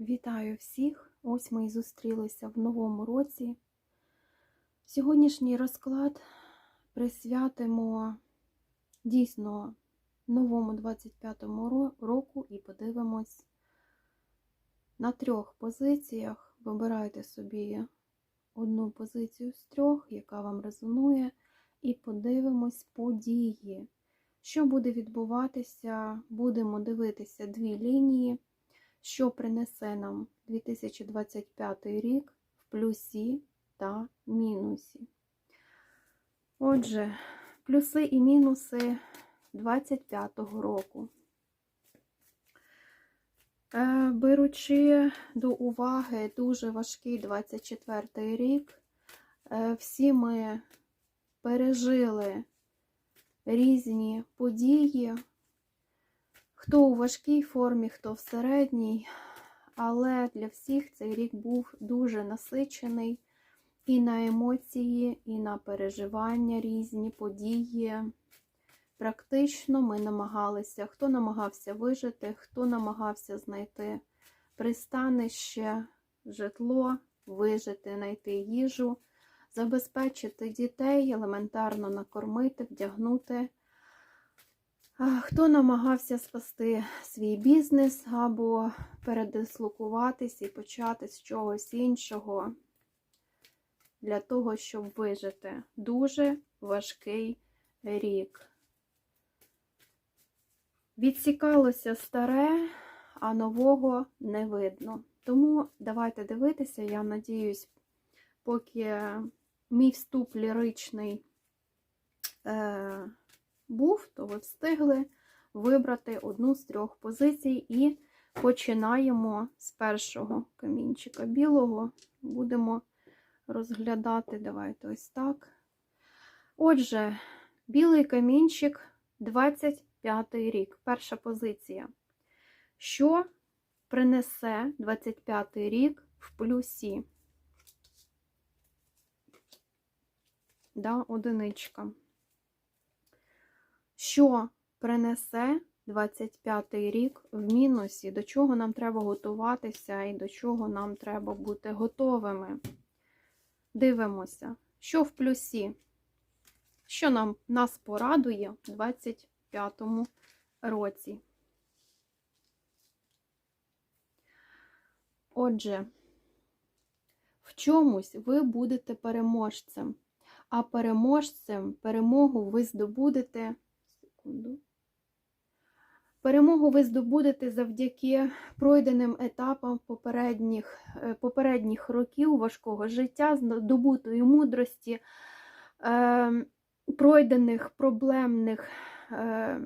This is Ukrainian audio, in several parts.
Вітаю всіх! Ось ми і зустрілися в новому році. Сьогоднішній розклад присвятимо дійсно новому 25-му року і подивимось на трьох позиціях. Вибирайте собі одну позицію з трьох, яка вам резонує, і подивимось події. Що буде відбуватися? Будемо дивитися дві лінії що принесе нам 2025 рік в плюсі та мінусі. Отже, плюси і мінуси 25-го року. Е, Беручи до уваги дуже важкий 24 рік, е, всі ми пережили різні події, Хто у важкій формі, хто в середній, але для всіх цей рік був дуже насичений і на емоції, і на переживання різні події. Практично ми намагалися, хто намагався вижити, хто намагався знайти пристанище, житло, вижити, знайти їжу, забезпечити дітей, елементарно накормити, вдягнути. Хто намагався спасти свій бізнес або передислокуватись і почати з чогось іншого для того, щоб вижити. Дуже важкий рік. Відсікалося старе, а нового не видно. Тому давайте дивитися, я надіюсь, поки мій вступ ліричний. Е був, то ви встигли вибрати одну з трьох позицій і починаємо з першого камінчика білого. Будемо розглядати, давайте ось так. Отже, білий камінчик 25 рік. Перша позиція. Що принесе 25 рік в плюсі? Да, одиничка що принесе 25-й рік в мінусі, до чого нам треба готуватися і до чого нам треба бути готовими. Дивимося, що в плюсі, що нам нас порадує в 25-му році. Отже, в чомусь ви будете переможцем, а переможцем перемогу ви здобудете секунду. Перемогу ви здобудете завдяки пройденим етапам попередніх е, попередніх років важкого життя, здобутої мудрості, е, пройдених проблемних е,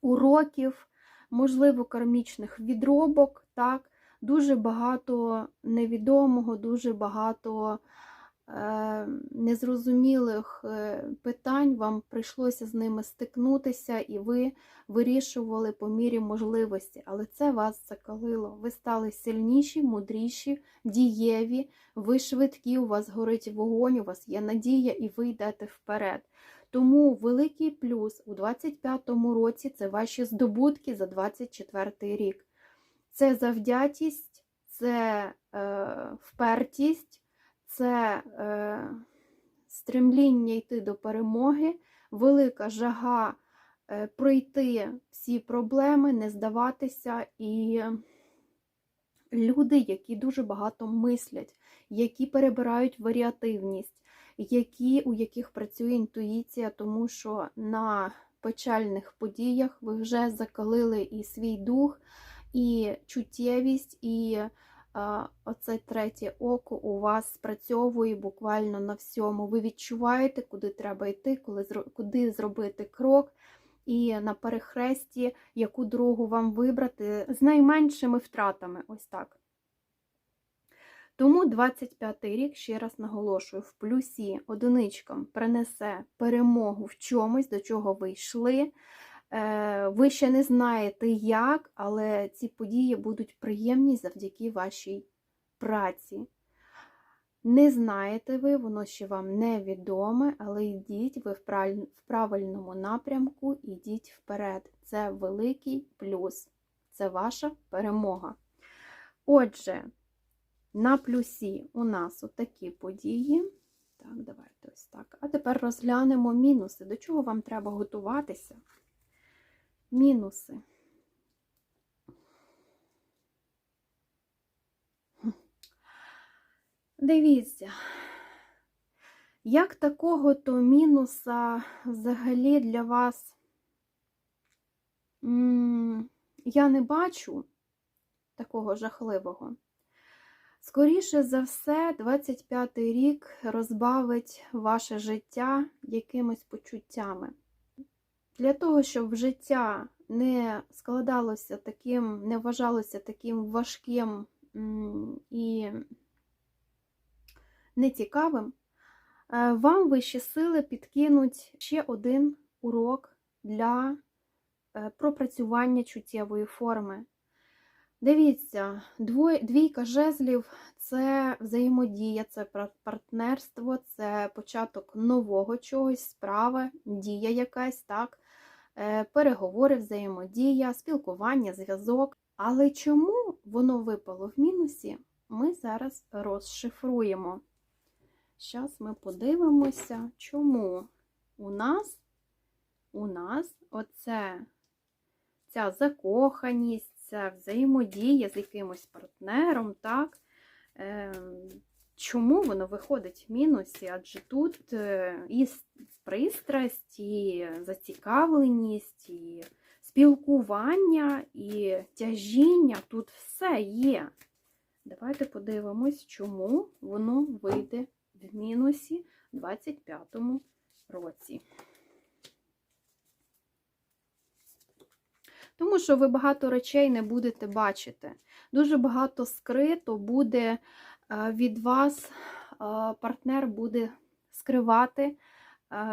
уроків, можливо, кармічних відробок. так, Дуже багато невідомого, дуже багато незрозумілих е, питань, вам прийшлося з ними стикнутися, і ви вирішували по мірі можливості. Але це вас закалило. Ви стали сильніші, мудріші, дієві, ви швидкі, у вас горить вогонь, у вас є надія, і ви йдете вперед. Тому великий плюс у 25-му році це ваші здобутки за 24 рік. Це завдятість, це е, впертість це е, стремління йти до перемоги, велика жага е, пройти всі проблеми, не здаватися, і люди, які дуже багато мислять, які перебирають варіативність, які, у яких працює інтуїція, тому що на печальних подіях ви вже закалили і свій дух, і чуттєвість, і оце третє око у вас спрацьовує буквально на всьому. Ви відчуваєте, куди треба йти, коли, куди зробити крок, і на перехресті, яку дорогу вам вибрати з найменшими втратами. Ось так. Тому 25-й рік, ще раз наголошую, в плюсі одиничкам принесе перемогу в чомусь, до чого ви йшли. Е, ви ще не знаєте як, але ці події будуть приємні завдяки вашій праці. Не знаєте ви, воно ще вам невідоме, але йдіть ви в правильному напрямку, ідіть вперед. Це великий плюс, це ваша перемога. Отже, на плюсі у нас отакі події. Так, давайте ось так. А тепер розглянемо мінуси. До чого вам треба готуватися? Мінуси. Дивіться, як такого то мінуса взагалі для вас я не бачу такого жахливого. Скоріше за все, 25-й рік розбавить ваше життя якимись почуттями. Для того, щоб життя не складалося таким, не вважалося таким важким і нецікавим, е, вам вищі сили підкинуть ще один урок для е, пропрацювання чуттєвої форми. Дивіться, двійка жезлів це взаємодія, це партнерство, це початок нового чогось, справи, дія якась, так, переговори, взаємодія, спілкування, зв'язок. Але чому воно випало в мінусі, ми зараз розшифруємо. Зараз ми подивимося, чому у нас, у нас оце, ця закоханість, ця взаємодія з якимось партнером, так? Чому воно виходить в мінусі? Адже тут е, і пристрасть, і зацікавленість, і спілкування, і тяжіння, тут все є. Давайте подивимось, чому воно вийде в мінусі в 25-му році. Тому що ви багато речей не будете бачити. Дуже багато скрито буде від вас, е, партнер буде скривати, е,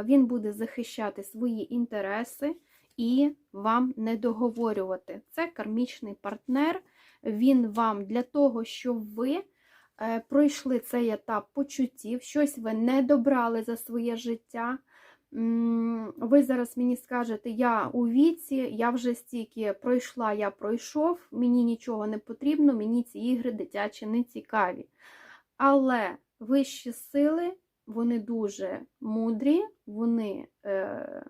він буде захищати свої інтереси і вам не договорювати. Це кармічний партнер, він вам для того, щоб ви е, пройшли цей етап почуттів, щось ви не добрали за своє життя. Ви зараз мені скажете, я у віці, я вже стільки пройшла, я пройшов, мені нічого не потрібно, мені ці ігри дитячі не цікаві. Але вищі сили, вони дуже мудрі, вони е,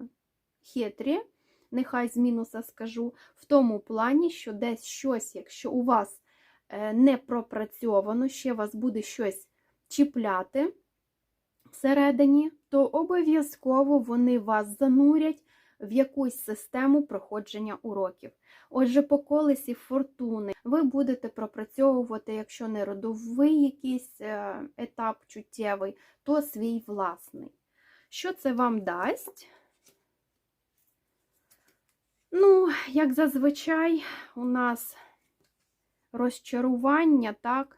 хитрі, нехай з мінуса скажу, в тому плані, що десь щось, якщо у вас е, не пропрацьовано, ще вас буде щось чіпляти всередині, то обов'язково вони вас занурять в якусь систему проходження уроків. Отже, по колесі фортуни ви будете пропрацьовувати, якщо не родовий якийсь е, етап чуттєвий, то свій власний. Що це вам дасть? Ну, як зазвичай, у нас розчарування, так?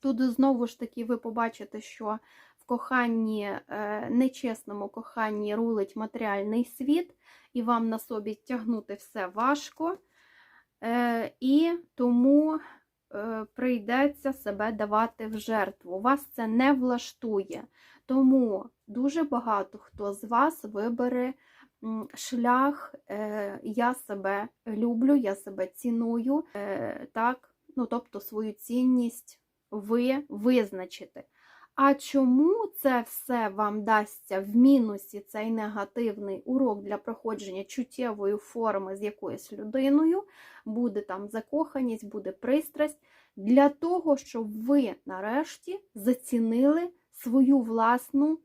Тут знову ж таки ви побачите, що коханні, е, нечесному коханні рулить матеріальний світ, і вам на собі тягнути все важко, Е, і тому е, прийдеться себе давати в жертву. Вас це не влаштує. Тому дуже багато хто з вас вибере шлях Я себе люблю, я себе ціную, так, ну, тобто свою цінність ви визначите. А чому це все вам дасться в мінусі цей негативний урок для проходження чуттєвої форми з якоюсь людиною, буде там закоханість, буде пристрасть, для того, щоб ви нарешті зацінили свою власну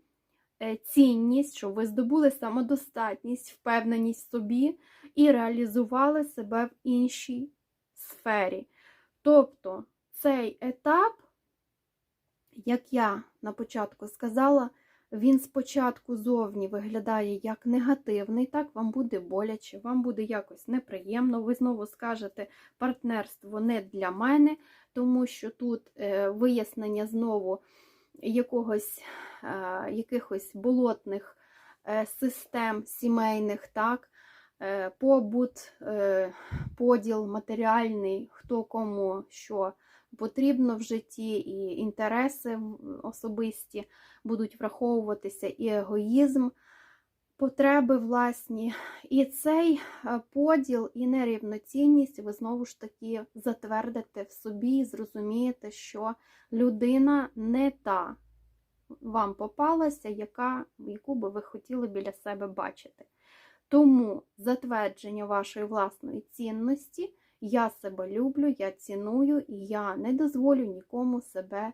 е, цінність, щоб ви здобули самодостатність, впевненість в собі і реалізували себе в іншій сфері. Тобто цей етап як я на початку сказала, він спочатку зовні виглядає як негативний, так вам буде боляче, вам буде якось неприємно. Ви знову скажете, партнерство не для мене, тому що тут е, вияснення знову якогось, е, якихось болотних е, систем сімейних, так, побут, поділ матеріальний, хто кому що потрібно в житті, і інтереси особисті будуть враховуватися, і егоїзм. потреби власні. І цей е, поділ і нерівноцінність ви знову ж таки затвердите в собі і зрозумієте, що людина не та вам попалася, яка, яку би ви хотіли біля себе бачити. Тому затвердження вашої власної цінності, я себе люблю, я ціную, і я не дозволю нікому себе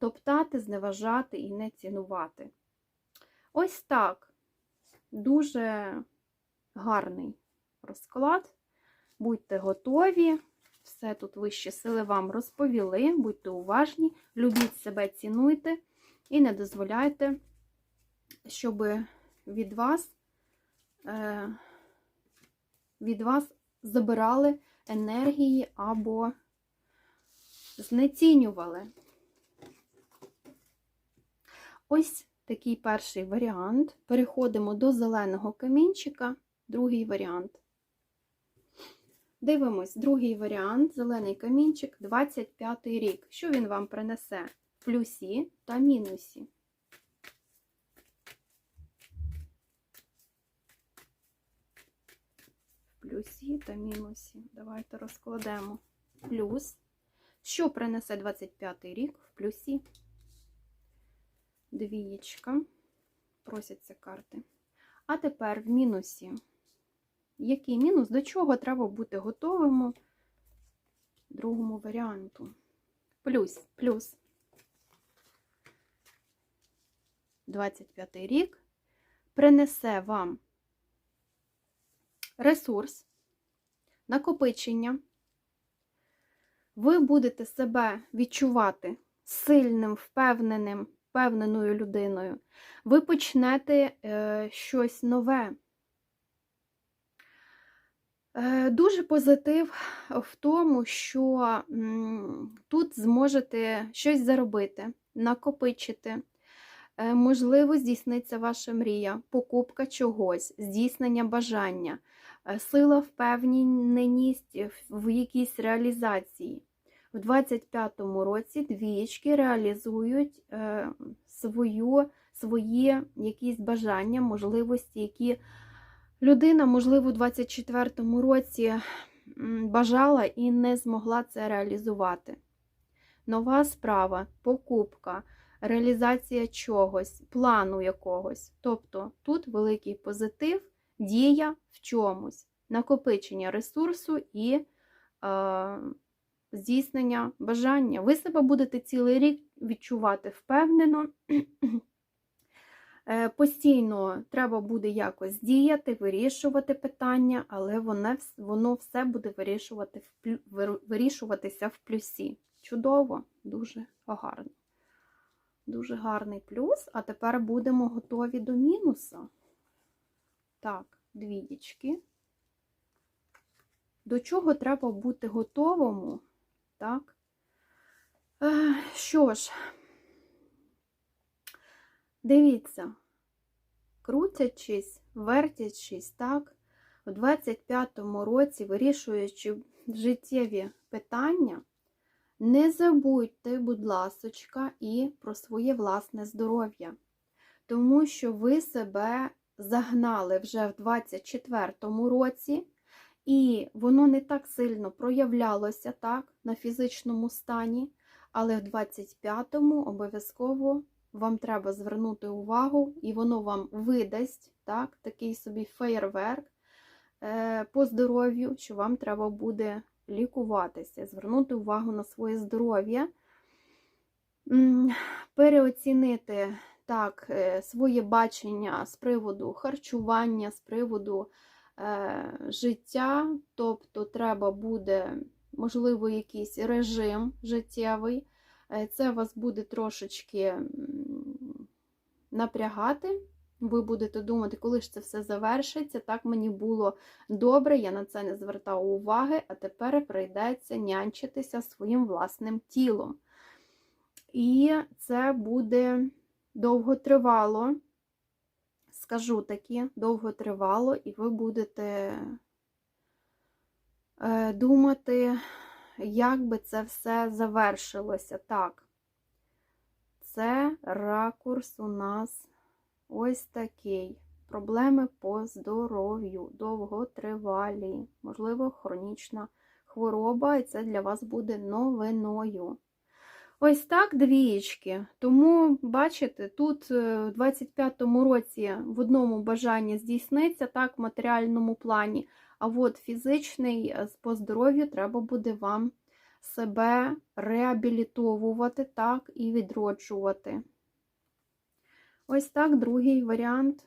топтати, зневажати і не цінувати. Ось так. Дуже гарний розклад. Будьте готові. Все тут вищі сили вам розповіли. Будьте уважні, любіть себе, цінуйте і не дозволяйте, щоб від вас, е, від вас забирали енергії або знецінювали. Ось такий перший варіант. Переходимо до зеленого камінчика, другий варіант. Дивимось, другий варіант, зелений камінчик, 25 рік. Що він вам принесе? Плюсі та мінусі. Плюсі та мінусі. Давайте розкладемо. Плюс. Що принесе 25 рік в плюсі? Двієчка. Просяться карти. А тепер в мінусі. Який мінус? До чого треба бути готовим другому варіанту? Плюс, плюс. 25 рік принесе вам ресурс, накопичення. Ви будете себе відчувати сильним, впевненим, впевненою людиною. Ви почнете е, щось нове. Е, Дуже позитив в тому, що м, тут зможете щось заробити, накопичити. Е, Можливо, здійсниться ваша мрія, покупка чогось, здійснення бажання, сила впевненість в якійсь реалізації. В 25-му році двієчки реалізують е, свою, свої якісь бажання, можливості, які людина, можливо, у 24-му році бажала і не змогла це реалізувати. Нова справа, покупка, реалізація чогось, плану якогось. Тобто тут великий позитив, дія в чомусь, накопичення ресурсу і е, здійснення бажання. Ви себе будете цілий рік відчувати впевнено. Е, Постійно треба буде якось діяти, вирішувати питання, але воно, воно все буде вирішувати в вирішуватися в плюсі. Чудово, дуже гарно. Дуже гарний плюс. А тепер будемо готові до мінуса. Так, двієчки. До чого треба бути готовому? Так. Е, Що ж, дивіться, крутячись, вертячись, так, у 25-му році, вирішуючи життєві питання, не забудьте, будь ласочка, і про своє власне здоров'я, тому що ви себе загнали вже в 24-му році, і воно не так сильно проявлялося так, на фізичному стані, але в 25-му обов'язково вам треба звернути увагу, і воно вам видасть так, такий собі феєрверк е, по здоров'ю, що вам треба буде лікуватися, звернути увагу на своє здоров'я, переоцінити так, е, своє бачення з приводу харчування, з приводу е, життя, тобто треба буде, можливо, якийсь режим життєвий. Е, Це вас буде трошечки напрягати. Ви будете думати, коли ж це все завершиться. Так мені було добре, я на це не звертав уваги, а тепер прийдеться нянчитися своїм власним тілом. І це буде довготривало, скажу таки, довготривало, і ви будете е, думати, як би це все завершилося. Так, це ракурс у нас ось такий. проблеми по здоров'ю, довготривалі, можливо, хронічна хвороба, і це для вас буде новиною. Ось так двієчки. Тому, бачите, тут е, в 25-му році в одному бажання здійсниться, так, в матеріальному плані, а от фізичний е, по здоров'ю треба буде вам себе реабілітовувати, так, і відроджувати. Ось так, другий варіант.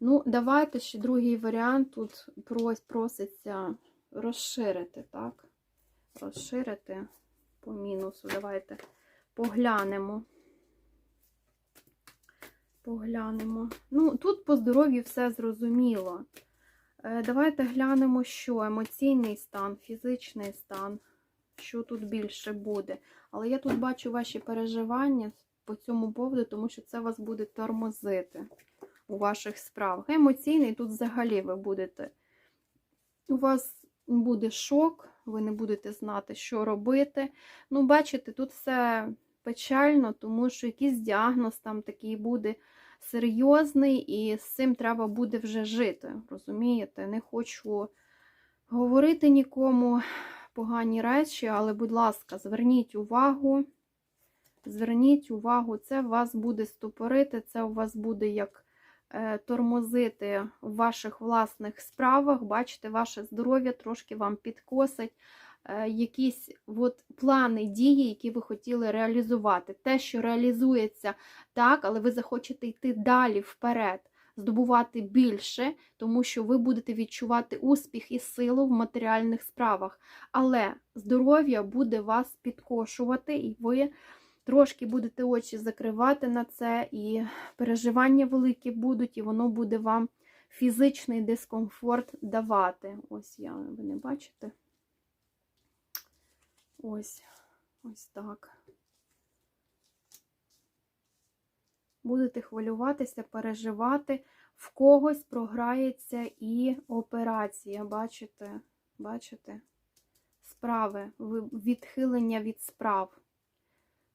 Ну, давайте ще другий варіант тут прос- проситься розширити, так? Розширити по мінусу. Давайте поглянемо. Поглянемо. Ну, тут по здоров'ю все зрозуміло. Е, Давайте глянемо, що емоційний стан, фізичний стан, що тут більше буде. Але я тут бачу ваші переживання по цьому поводу, тому що це вас буде тормозити у ваших справах. Емоційний тут взагалі ви будете. У вас буде шок, ви не будете знати, що робити. Ну, бачите, тут все печально, тому що якийсь діагноз там такий буде серйозний, і з цим треба буде вже жити. Розумієте? Не хочу говорити нікому погані речі, але, будь ласка, зверніть увагу. Зверніть увагу, це вас буде стопорити, це у вас буде як тормозити в ваших власних справах. Бачите, ваше здоров'я трошки вам підкосить. е, Якісь от плани, дії, які ви хотіли реалізувати. Те, що реалізується так, але ви захочете йти далі вперед, здобувати більше, тому що ви будете відчувати успіх і силу в матеріальних справах. Але здоров'я буде вас підкошувати, і ви трошки будете очі закривати на це, і переживання великі будуть, і воно буде вам фізичний дискомфорт давати. Ось я, ви не бачите? Ось, ось так. Будете хвилюватися, переживати, в когось програється і операція. Бачите? Бачите? Справи, відхилення від справ.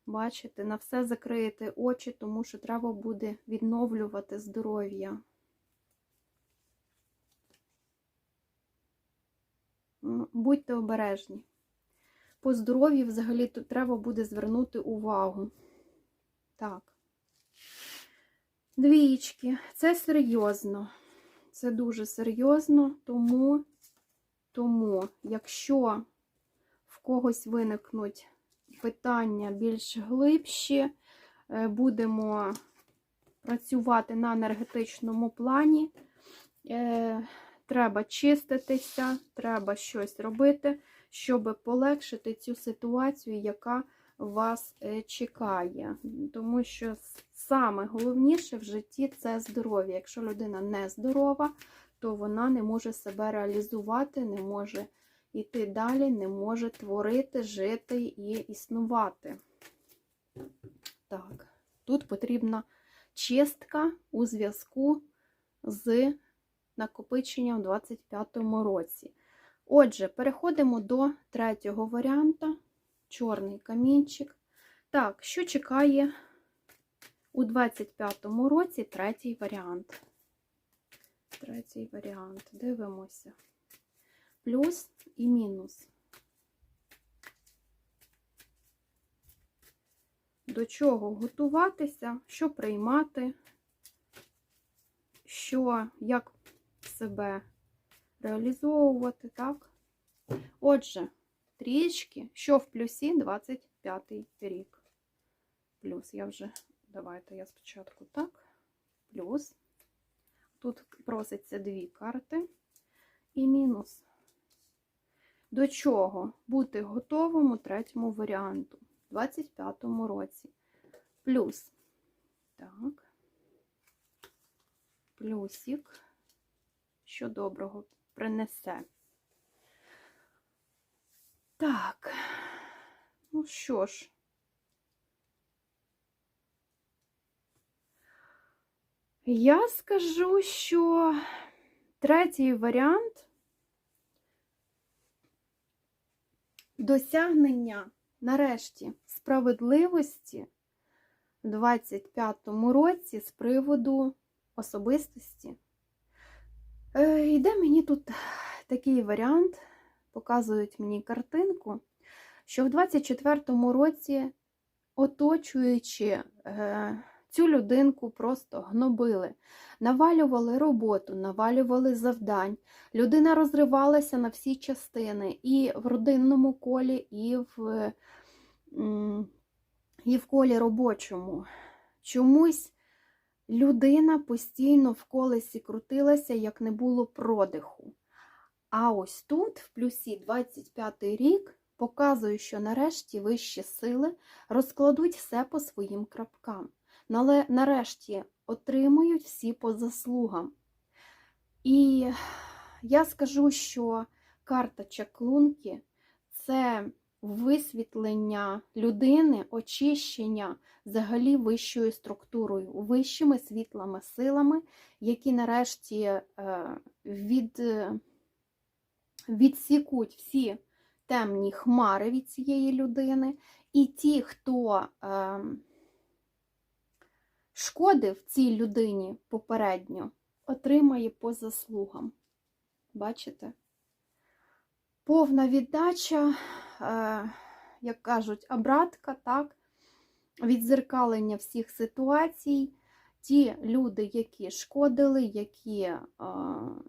Бачите, на все закриєте очі, тому що треба буде відновлювати здоров'я. Будьте обережні. По здоров'ю взагалі тут треба буде звернути увагу. Так. Двієчки. Це серйозно. Це дуже серйозно, тому, тому, якщо в когось виникнуть питання більш глибші, е, будемо працювати на енергетичному плані. Е, Треба чиститися, треба щось робити, щоб полегшити цю ситуацію, яка вас е, чекає. Тому що саме головніше в житті це здоров'я. Якщо людина не здорова, то вона не може себе реалізувати, не може йти далі, не може творити, жити і існувати. Так, тут потрібна чистка у зв'язку з накопиченням у 25-му році. Отже, переходимо до третього варіанта. Чорний камінчик. Так, що чекає у 25-му році третій варіант? Третій варіант. Дивимося. Плюс і мінус. До чого готуватися, що приймати, що, як себе реалізовувати, так? Отже, трішки, що в плюсі 25 рік. Плюс, я вже, давайте я спочатку так, плюс. Тут проситься дві карти і мінус. До чого бути готовим у третьому варіанту, у 25-му році. Плюс. Так. Плюсик, що доброго принесе. Так, ну що ж. Я скажу, що третій варіант досягнення нарешті справедливості в 25-му році з приводу особистості. Е, Йде мені тут такий варіант, показують мені картинку, що в 24-му році, оточуючи е, цю людинку, просто гнобили, навалювали роботу, навалювали завдань. Людина розривалася на всі частини і в родинному колі, і в, і в колі робочому. Чомусь людина постійно в колесі крутилася, як не було продиху. А ось тут, в плюсі 25 рік, показує, що нарешті вищі сили розкладуть все по своїм крапкам. Нале- Нарешті отримують всі по заслугам. І я скажу, що карта чаклунки це висвітлення людини, очищення взагалі вищою структурою, вищими світлими силами, які нарешті е, від, е, відсікуть всі темні хмари від цієї людини, і ті, хто е, шкодив цій людині попередньо, отримає по заслугам. Бачите? Повна віддача, е, як кажуть, обратка, так, відзеркалення всіх ситуацій. Ті люди, які шкодили, які е,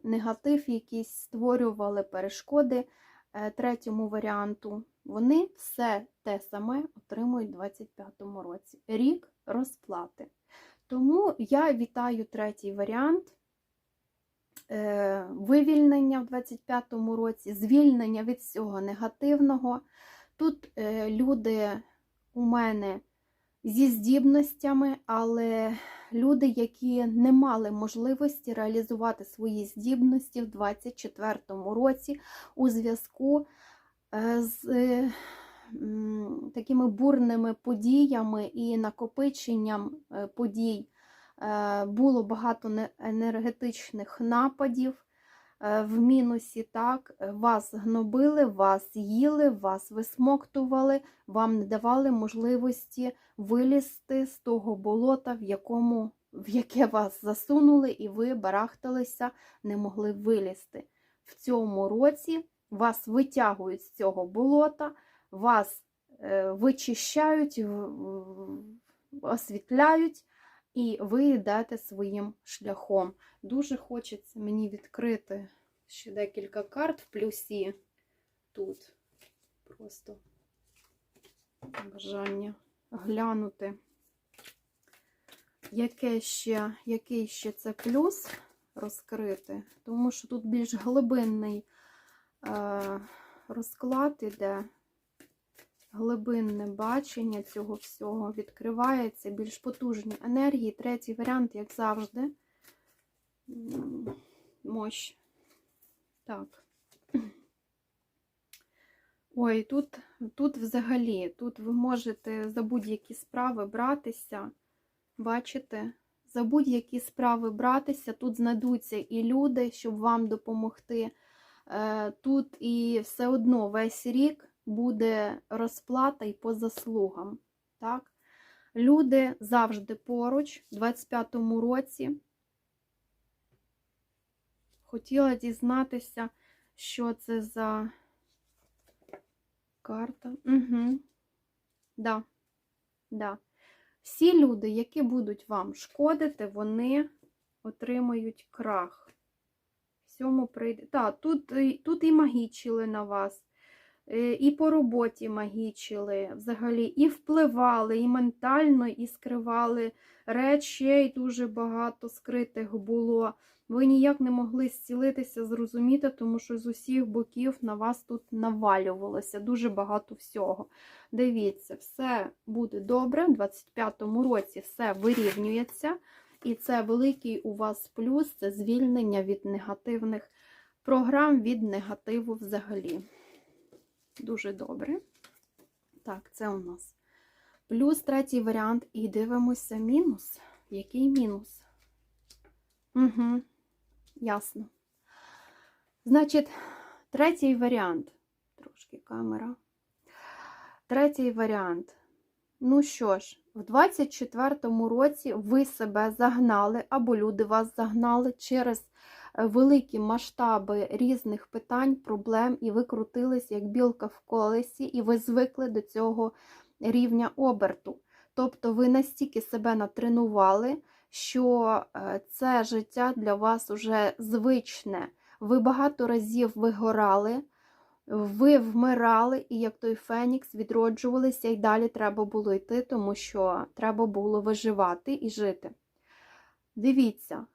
негатив якийсь створювали перешкоди е, третьому варіанту, вони все те саме отримують у 25-му році. Рік розплати. Тому я вітаю третій варіант. Е, Вивільнення в 25-му році, звільнення від всього негативного. Тут е, люди у мене зі здібностями, але люди, які не мали можливості реалізувати свої здібності в 24-му році у зв'язку е, з такими бурними подіями і накопиченням е, подій. Е, Було багато енергетичних нападів е, в мінусі, так, вас гнобили, вас їли, вас висмоктували, вам не давали можливості вилізти з того болота, в якому в яке вас засунули, і ви барахталися, не могли вилізти. В цьому році вас витягують з цього болота, вас е, вичищають, освітляють, і ви йдете своїм шляхом. Дуже хочеться мені відкрити ще декілька карт в плюсі тут. Просто бажання глянути, яке ще, який ще це плюс розкрити, тому що тут більш глибинний е, розклад іде, глибинне бачення цього всього відкривається, більш потужні енергії. Третій варіант, як завжди, мощ. Так. Ой, тут, тут взагалі, тут ви можете за будь-які справи братися. Бачите? За будь-які справи братися, тут знайдуться і люди, щоб вам допомогти. Е, Тут і все одно весь рік буде розплата і по заслугам. Так? Люди завжди поруч, у 25-му році. Хотіла дізнатися, що це за карта. Угу. Да. Да. Всі люди, які будуть вам шкодити, вони отримають крах. Всьому прийде. Так, тут, тут і магічили на вас, і по роботі магічили взагалі, і впливали, і ментально, і скривали речей, дуже багато скритих було. Ви ніяк не могли зцілитися, зрозуміти, тому що з усіх боків на вас тут навалювалося дуже багато всього. Дивіться, все буде добре. У 25-му році все вирівнюється. І це великий у вас плюс це звільнення від негативних програм, від негативу взагалі. Дуже добре. Так, це у нас плюс третій варіант. І дивимося мінус. Який мінус? Угу, ясно. Значить, третій варіант. Трошки камера. Третій варіант. Ну що ж, в 24-му році ви себе загнали, або люди вас загнали через великі масштаби різних питань, проблем, і ви крутились як білка в колесі, і ви звикли до цього рівня оберту. Тобто ви настільки себе натренували, що е, це життя для вас уже звичне. Ви багато разів вигорали, ви вмирали, і як той Фенікс відроджувалися, і далі треба було йти, тому що треба було виживати і жити. Дивіться,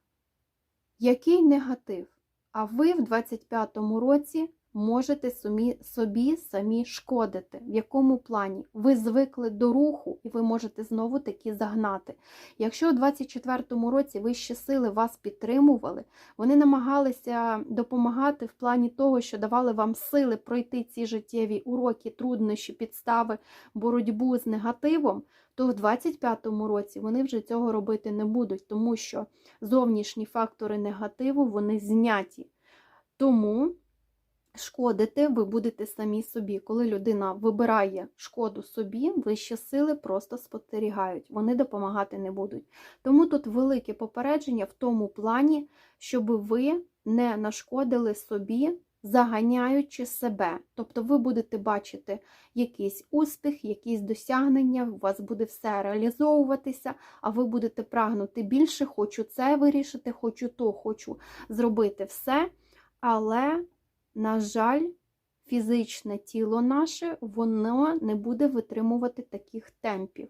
який негатив. А ви в 25-му році можете собі, собі самі шкодити. В якому плані? Ви звикли до руху, і ви можете знову таки загнати. Якщо у 24-му році вищі сили вас підтримували, вони намагалися допомагати в плані того, що давали вам сили пройти ці життєві уроки, труднощі, підстави, боротьбу з негативом, то в 25-му році вони вже цього робити не будуть, тому що зовнішні фактори негативу вони зняті. Тому шкодити ви будете самі собі. Коли людина вибирає шкоду собі, вищі сили просто спостерігають, вони допомагати не будуть. Тому тут велике попередження в тому плані, щоб ви не нашкодили собі, заганяючи себе. Тобто ви будете бачити якийсь успіх, якісь досягнення, у вас буде все реалізовуватися, а ви будете прагнути більше, хочу це вирішити, хочу то, хочу зробити все. Але на жаль, фізичне тіло наше, воно не буде витримувати таких темпів.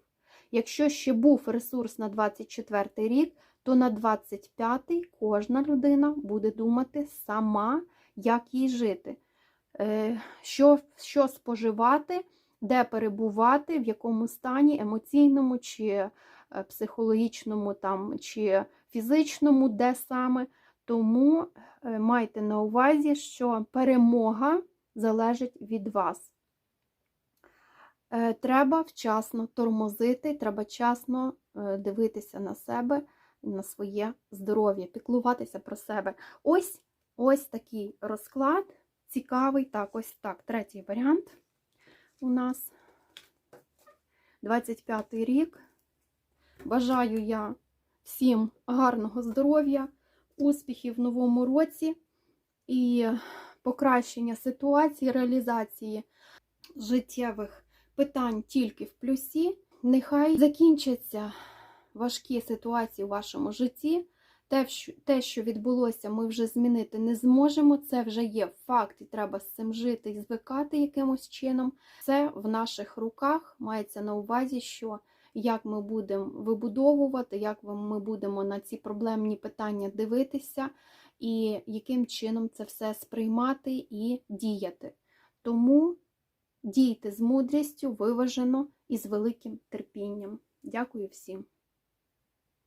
Якщо ще був ресурс на 24 рік, то на 25-й кожна людина буде думати сама, як їй жити, Е, що, що споживати, де перебувати, в якому стані емоційному, чи е, психологічному, там, чи фізичному, де саме. Тому е, майте на увазі, що перемога залежить від вас. Треба вчасно тормозити, треба вчасно дивитися на себе, на своє здоров'я, піклуватися про себе. Ось ось такий розклад. Цікавий. Так, ось так. Третій варіант у нас 25 рік. Бажаю я всім гарного здоров'я успіхів в новому році і покращення ситуації, реалізації життєвих питань тільки в плюсі. Нехай закінчаться важкі ситуації у вашому житті. Те, що- відбулося, ми вже змінити не зможемо. Це вже є факт, і треба з цим жити і звикати якимось чином. Це в наших руках мається на увазі, що як ми будемо вибудовувати, як ми будемо на ці проблемні питання дивитися, і яким чином це все сприймати і діяти. Тому дійте з мудрістю, виважено і з великим терпінням. Дякую всім.